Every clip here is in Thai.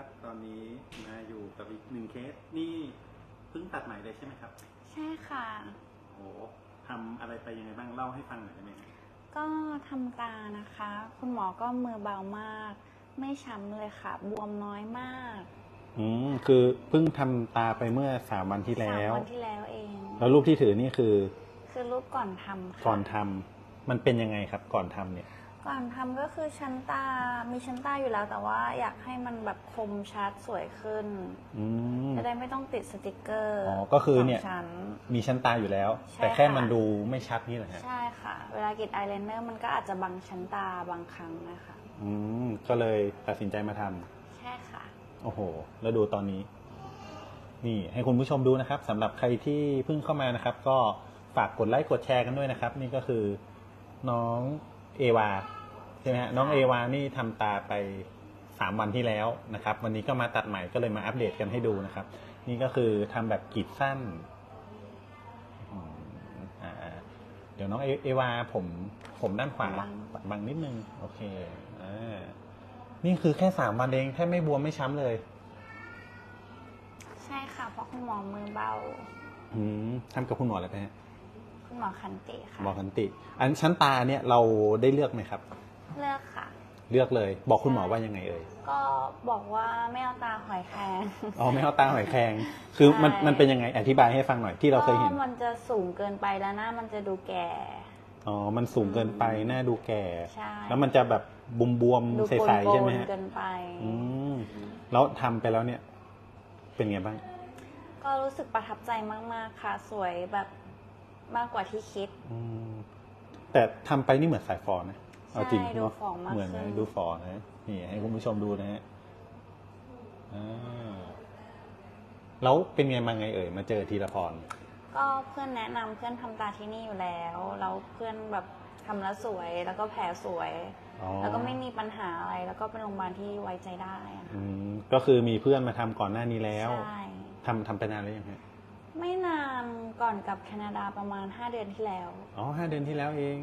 ครับ ตอนนี้มาอยู่กับอีกหนึ่งเคสนี่เพิ่งตัดใหม่เลยใช่ไหมครับ ใช่ค่ะ โอ้ทำอะไรไปยังไงบ้างเล่าให้ฟังหน่อยได้ไหมครับก็ทำตานะคะ คุณหมอก็มือเบามาก ไม่ช้ำเลยค่ะ บวมน้อยมากอืมคือเพิ่งทำตาไปเมื่อสามวันที่แล้สามว วันที่แล้วเอง แล้วรูปที่ถือนี่คือคือรูปก่อนทำค่ะก่อนทำมันเป็นยังไงครับ ก่อนทำเนี่ย ก่อนทำก็คือชั้นตา มีชั้นตาอยู่แล้ว แต่ว่าอยากให้มันแบบคมชัดสวยขึ้น อืม จะได้ไม่ต้องติดสติกเกอร์อ๋อก็คือเนี่ย สงชั้น มีชั้นตาอยู่แล้ว ใช่แต่แค่ค่ะ มันดูไม่ชัดนี่แหละฮะใช่ค่ะ เวลากรีดอายไลเนอร์มันก็อาจจะบังชั้นตาบางครั้งนะคะ อืมก็เลยตัดสินใจมาทำใช่ค่ะ โอ้โห แล้วดูตอนนี้ นี่ให้คุณผู้ชมดูนะครับสำหรับใครที่เพิ่งเข้ามานะครับ ก็ฝากกดไลค์กดแชร์กันด้วยนะครับ นี่ก็คือน้องเอวา ใช่ไหมฮะน้องเอวานี่ทำตาไปสามวันที่แล้วนะครับ วันนี้ก็มาตัดใหม่ก็เลยมาอัปเดตกันให้ดูนะครับ นี่ก็คือทำแบบกรีดสั้นอืมอ่าเดี๋ยวน้องเอเอวาผมผมด้านขวาบังบังนิดนึง โอเคอ่านี่คือแค่สามวันเองแค่ไม่บวมไม่ช้ำเลย ใช่ค่ะ เพราะคุณหมอมือเบาอืมทำกับคุณหมออะไรไปฮะคุณหมอคันติค่ะหมอคันติ อันชั้นตาเนี่ยเราได้เลือกไหมครับเลือกค่ะ เลือกเลย บอกคุณหมอว่ายังไงเอ่ยก็บอกว่าไม่เอาตาหอยแครงอ๋อไม่เอาตาหอยแครงคือมันใช่มันเป็นยังไงอธิบายให้ฟังหน่อยที่เราเคยเห็นก็มันจะสูงเกินไปแล้วหน้ามันจะดูแก่อ๋อ มันสูงเกินไปหน้าดูแก่ใช่แล้วมันจะแบบบุมบวมดูๆใสๆใช่ไหมโกนฮะๆเกินไปอืมแล้วทำไปแล้วเนี่ย เป็นไงบ้าง ก็รู้สึกประทับใจมาก ๆ ค่ะ สวยแบบมากกว่าที่คิดอืมแต่ทำไปนี่เหมือนสายฟอนะ เอาจริงใช่ดูเนาะฝ่อมากเหมือนไหมขึ้นดูฟอนะนี่ให้คุณผู้ชมดูนะฮะอ่าแล้วเป็นไงมาไงเอ่ยมาเจอทีละพร ก็เพื่อนแนะนำเพื่อนทำตาที่นี่อยู่แล้วแล้วเพื่อนแบบทำแล้วสวยแล้วก็แผลสวยอ๋อแล้วก็ไม่มีปัญหาอะไร แล้วก็เป็นโรงพยาบาลที่ไว้ใจได้อะค่ะอืมก็คือมีเพื่อนมาทำก่อนหน้านี้แล้วใช่ทำทำไปนานแล้วยังฮะไม่นานก่อนกลับแคนาดาประมาณ5เดือนที่แล้ว อ๋อห้าเดือนที่แล้วเอง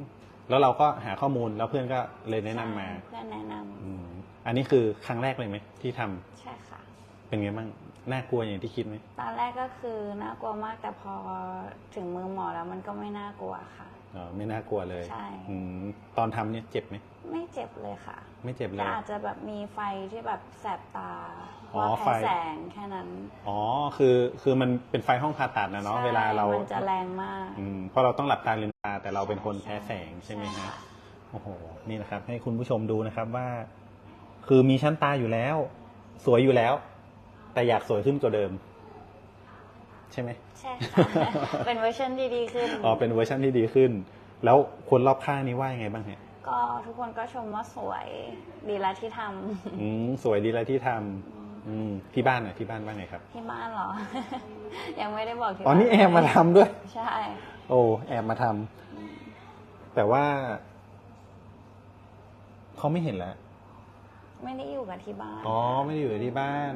แล้วเราก็หาข้อมูลแล้วเพื่อนก็เลยแนะนำมา ใช่เพื่อนแนะนำอืมอันนี้คือครั้งแรกเลยไหมที่ทำใช่ค่ะ เป็นไงบ้าง น่ากลัวอย่างที่คิดไหมตอนแรกก็คือน่ากลัวมากแต่พอถึงมือหมอแล้วมันก็ไม่น่ากลัวค่ะอ๋อไม่น่ากลัวเลยใช่อืมตอนทำเนี่ยเจ็บไหมไม่เจ็บเลยค่ะ ไม่เจ็บเลแต่ยอาจจะแบบมีไฟที่แบบแสบตาอ๋อว่าไฟแพ้แสงแค่นั้นอ๋อคือคือมันเป็นไฟห้องผ่าตัดนะเนาะใช่เวลาเรามันจะแรงมากอืมเพราะเราต้องหลับตาลืมตาแต่เราเป็นคนแพ้แสงใช่ไหมใช่ฮะค่ะโอ้โหนี่นะครับ ให้คุณผู้ชมดูนะครับว่า คือมีชั้นตาอยู่แล้ว สวยอยู่แล้ว แต่อยากสวยขึ้นกว่าเดิม ใช่ไหมใช่ค่ะเป็นเวอร์ชันที่ดีขึ้นอ๋อเป็นเวอร์ชันที่ดีขึ้น แล้วคนรอบข้างนี้ว่ายังไงบ้างฮะก็ทุกคนก็ชมว่าสวยดีแล้วที่ทำอืมสวยดีแล้วที่ทำอืมที่บ้านน่ะที่บ้านว่าไงครับ ที่บ้านเหรอ ยังไม่ได้บอกที่อ๋อนี่บ้แอบมาทำด้วย ใช่ โอ้แอบมาทำแต่ว่าเขาไม่เห็นแล้วไม่ได้อยู่กับที่บ้าน อ๋อ ไม่ได้อยู่ที่บ้าน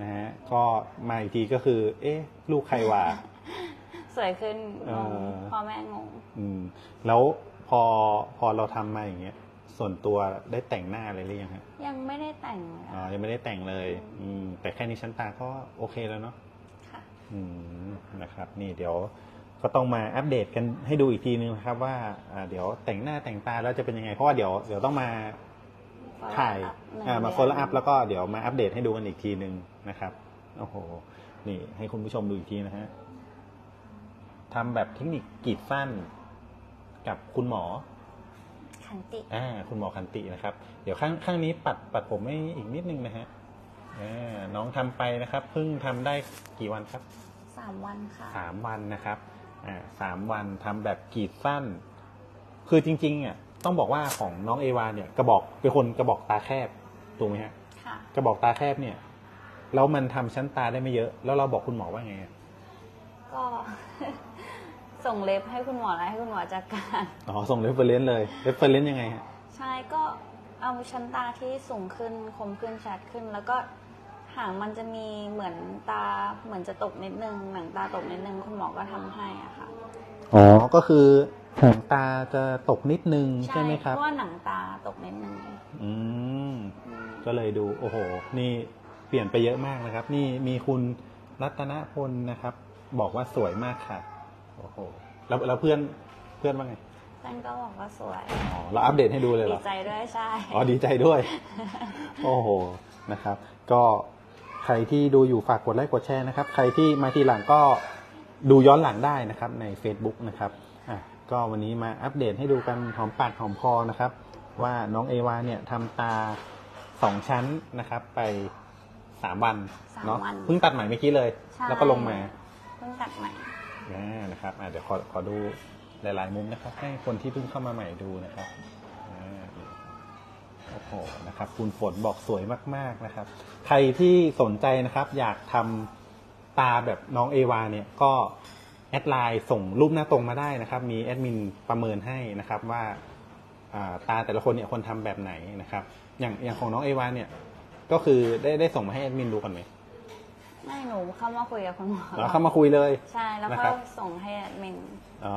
นะฮะก็มาอีกทีก็คือ เอ๊ะ ลูกใครวะสวยขึ้นเองงอพ่อแม่งงอืมแล้วพอพอเราทำมาอย่างเงี้ย ส่วนตัวได้แต่งหน้าอะไรหรือยังฮะยังไม่ได้แต่งเลยอ๋ออะยังไม่ได้แต่งเลย อืม แต่แค่นี้ชั้นตาก็โอเคแล้วเนาะค่ะ อืมนะครับ นี่เดี๋ยวก็ต้องมาอัปเดตกันให้ดูอีกทีนึงนะครับว่าอ่าเดี๋ยวแต่งหน้าแต่งตาแล้วจะเป็นยังไงเพราะว่าเดี๋ยวเดี๋ยวต้องมา ถ่ายหนึ่งอ่ามาเดื follow up แล้วก็เดี๋ยวมาอัปเดตให้ดูกันอีกทีหนึ่งนะครับโอ้โหนี่ให้คุณผู้ชมดูอีกทีนะฮะทำแบบเทคนิคกรีดสั้นกับคุณหมอขันติอ่าคุณหมอคันตินะครับ เดี๋ยวข้างข้างนี้ปัดปัดผมให้อีกนิดนึงนะฮะอ่าน้องทำไปนะครับเพิ่งทำได้กี่วันครับสามวันค่ะสามวันนะครับอ่าสามวันทำแบบกรีดสั้น คือจริงๆอะ ต้องบอกว่าของน้องเอวาเนี่ยกระบอกเป็นคนกระบอกตาแคบถูกไหมฮะค่ะ กระบอกตาแคบเนี่ยแล้วมันทำชั้นตาได้ไม่เยอะ แล้วเราบอกคุณหมอว่าไงอะก็ ส่งเล็บให้คุณหมอแล้วให้คุณหมอจัดการ อ๋อส่งเรฟเฟรนซ์เลยเรฟเฟรนซ์ยังไงฮะใช่ก็เอาชั้นตาที่สูงขึ้นคมขึ้นชัดขึ้น แล้วก็หางมันจะมีเหมือนตาเหมือนจะตกนิดนึงหนังตาตกนิดนึงคุณหมอก็ทำให้อะค่ะ อ๋อก็คือ หางตาจะตกนิดนึงใช่ไหมครับเพราะว่าหนังตาตกนิดนึงอืมอืมก็เลยดูโอ้โห นี่ปลี่ยนไปเยอะมากนะครับ นี่มีคุณรัตนพลนะครับ บอกว่าสวยมากค่ะโอ้โหแล้วแล้วเพื่อนเพื่อนว่าไงเพื่อนก็บอกว่าสวยอ๋อเราอัปเดตให้ดูเลยเหรดีอใจด้วยใช่อ๋อดีใจด้วย โอ้โหนะครับ ก็ใครที่ดูอยู่ฝากกดไลค์กดแชร์นะครับ ใครที่มาทีหลังก็ดูย้อนหลังได้นะครับใน Facebook นะครับอะ ก็วันนี้มาอัปเดตให้ดูกันหอมปากหอมคอนะครับ ว่าน้องเอวาเนี่ยทำตาสองชั้นนะครับ ไปสามวันสามเนาะวันเพิ่งตัดใหม่เมื่อกี้เลย ใช่ แล้วก็ลงมาเพิ่งตัดใหม่ อ่านะครับอะเดี๋ยวขอขอดูหลาย ๆ มุมนะครับ ให้คนที่เพิ่งเข้ามาใหม่ดูนะครับอ่าโอ้โหนะครับ คุณฝนบอกสวยมากๆนะครับ ใครที่สนใจนะครับ อยากทำตาแบบน้องเอวาเนี่ยก็ แอดไลน์ส่งรูปหน้าตรงมาได้นะครับ มีแอดมินประเมินให้นะครับว่าอ่าตาแต่ละคนเนี่ยควรทำแบบไหนนะครับ อย่างอย่างของน้องเอวาเนี่ยก็คือได้ได้ส่งมาให้แอดมินดูก่อนไหมไม่หนูเข้ามาคุยกับคุณหมอแล้วเข้ามาคุยเลย ใช่แล้วนะก็ครับส่งให้แอดมินอ๋อ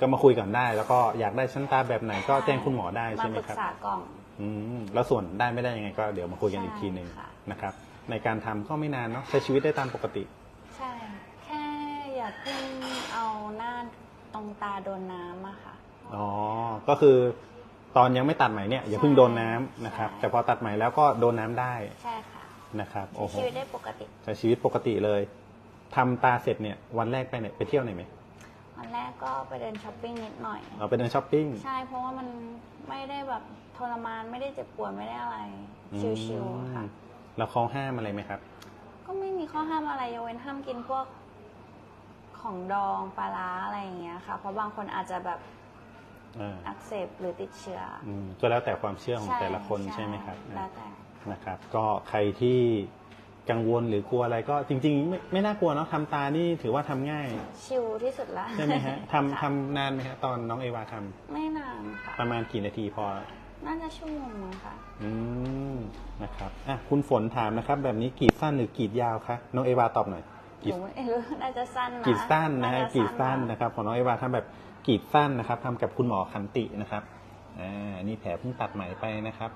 ก็มาคุยกันได้ แล้วก็อยากได้ชั้นตาแบบไหนก็แจ้งคุณหมอได้ใช่ไหมมาปรึครับกษากล่องอืมแล้วส่วนได้ไม่ได้ยังไงก็เดี๋ยวมาคุยกันอีกทีหนึ่งใช่ค่ะนะครับ ในการทำก็ไม่นานเนาะใช้ชีวิตได้ตามปกติใช่แค่ อย่าเพิ่งเอาหน้าตรงตาโดนน้ำอะค่ะ อ๋อ ก็คือตอนยังไม่ตัดใหม่เนี่ยอย่าเพิ่งโดนน้ำนะครับ ใช่ แต่พอตัดใหม่แล้วก็โดนน้ำได้ใช่ค่ะนะครับใช้โอ้โหชีวิตได้ปกติ ใช้ชีวิตปกติเลยทำตาเสร็จเนี่ยวันแรกไปไหนไปเที่ยวไหนไหมวันแรกก็ไปเดินช้อปปิ้งนิดหน่อย เราไปเดินช้อปปิ้ง ใช่เพราะว่ามันไม่ได้แบบทรมานไม่ได้เจ็บปวดไม่ได้อะไร ชิวๆค่ะ อืมแล้วเขาห้ามอะไรไหมครับ ก็ไม่มีข้อห้ามอะไรยกเว้นห้ามกินพวก ของดองปลาร้าอะไรอย่างเงี้ยค่ะ เพราะบางคนอาจจะแบบอ่าอักเสบหรือติดเชื้ออืมก็แล้วแต่ความเชื่อของใช่แต่ละคนใช่ไหมครับแล้วแต่ นะครับ ก็ใครที่กังวลหรือกลัวอะไรก็จริงๆ ไม่ไม่น่ากลัวเนาะทำตานี่ถือว่าทำง่าย ชิลที่สุดละใช่ไหมฮะทำค่ะทำนานไหมฮะตอนน้องเอวาทำไม่นานค่ะ ประมาณกี่นาทีพอ น่าจะชั่วโมงนึงค่ะ อืมนะครับอะคุณฝนถามนะครับ แบบนี้กรีดสั้นหรือกรีดยาวคะน้องเอวาตอบหน่อยห กรีดนูไม่รู้น่าจะสั้นนะกรีดสั้นนะฮะากรีดสั้นนะนะครับของน้องเอวาทำแบบกรีดสั้นนะครับทำกับคุณหมอขันตินะครับอ่านี่แผลเพิ่งตัดไหมไปนะครับ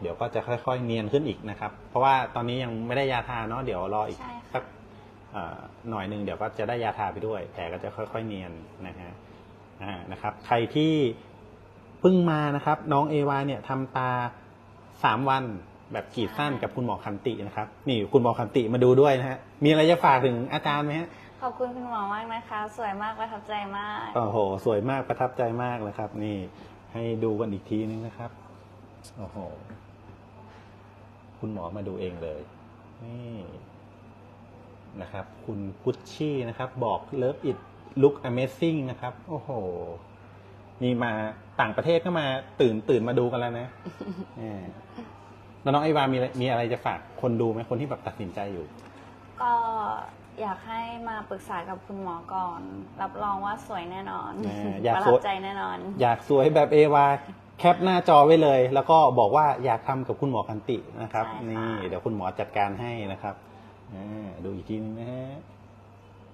เดี๋ยวก็จะค่อย ๆ เนียนขึ้นอีกนะครับ เพราะว่าตอนนี้ยังไม่ได้ยาทาเนาะเดี๋ยวรออีกใช่ค่ะสักอ่าหน่อยหนึ่งเดี๋ยวก็จะได้ยาทาไปด้วย แผลก็จะค่อย ๆ เนียนนะฮะอ่านะครับ ใครที่เพิ่งมานะครับ น้องเอวาเนี่ยทำตาสามวัน แบบกรีดสั้นกับคุณหมอคันตินะครับ นี่คุณหมอคันติมาดูด้วยนะฮะมีอะไรจะฝากถึงอาจารย์ไหมฮะขอบคุณคุณหมอมากนะคะ สวยมากประทับใจมากโอ้โห สวยมากประทับใจมากนะครับ นี่ให้ดูกันอีกทีนึงนะครับโอ้โหคุณหมอมาดูเองเลย นี่นะครับ คุณกุชชี่นะครับ บอก Love it look amazing นะครับ โอ้โห นี่มาต่างประเทศก็มาตื่นตื่นมาดูกันแล้วนะ แหมแล้วน้องไอวามีอะไรมีอะไรจะฝากคนดูไหมคนที่แบบตัดสินใจอยู่ ก็อยากให้มาปรึกษากับคุณหมอก่อน รับรองว่าสวยแน่นอนแหมอยากประสทัวยบใจแน่นอน อยากสวยแบบเอวาแคปหน้าจอไว้เลย แล้วก็บอกว่าอยากทำกับคุณหมอคันตินะครับ ใช่ค่ะ นี่เดี๋ยวคุณหมอจัดการให้นะครับอ่าดูอีกทีนึงนะฮะ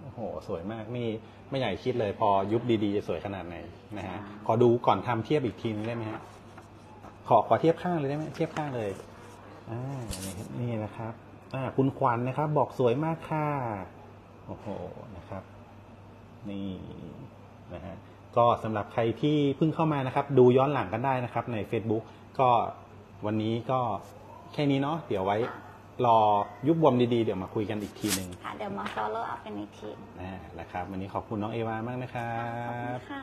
โอ้โหสวยมากนี่ไม่อยากคิดเลย พอยุบดีๆจะสวยขนาดไหนนะฮะขอดูก่อนทำเทียบอีกทีนึงได้ไหมฮะขอขอเทียบข้างเลยได้ไหมเทียบข้างเลย อ่านี่นี่นะครับอ่าคุณขวัญนะครับ บอกสวยมากค่ะโอ้โหนะครับ นี่นะฮะก็สำหรับใครที่เพิ่งเข้ามานะครับ ดูย้อนหลังกันได้นะครับ ใน Facebook ก็วันนี้ก็แค่นี้เนาะเดี๋ยวไว้รอยุบบวมดีๆ เดี๋ยวมาคุยกันอีกทีหนึ่งค่ะเดี๋ยวมา follow up กันอีกทีนะนะครับวันนี้ขอบคุณน้องเอวามากนะครับค่ะ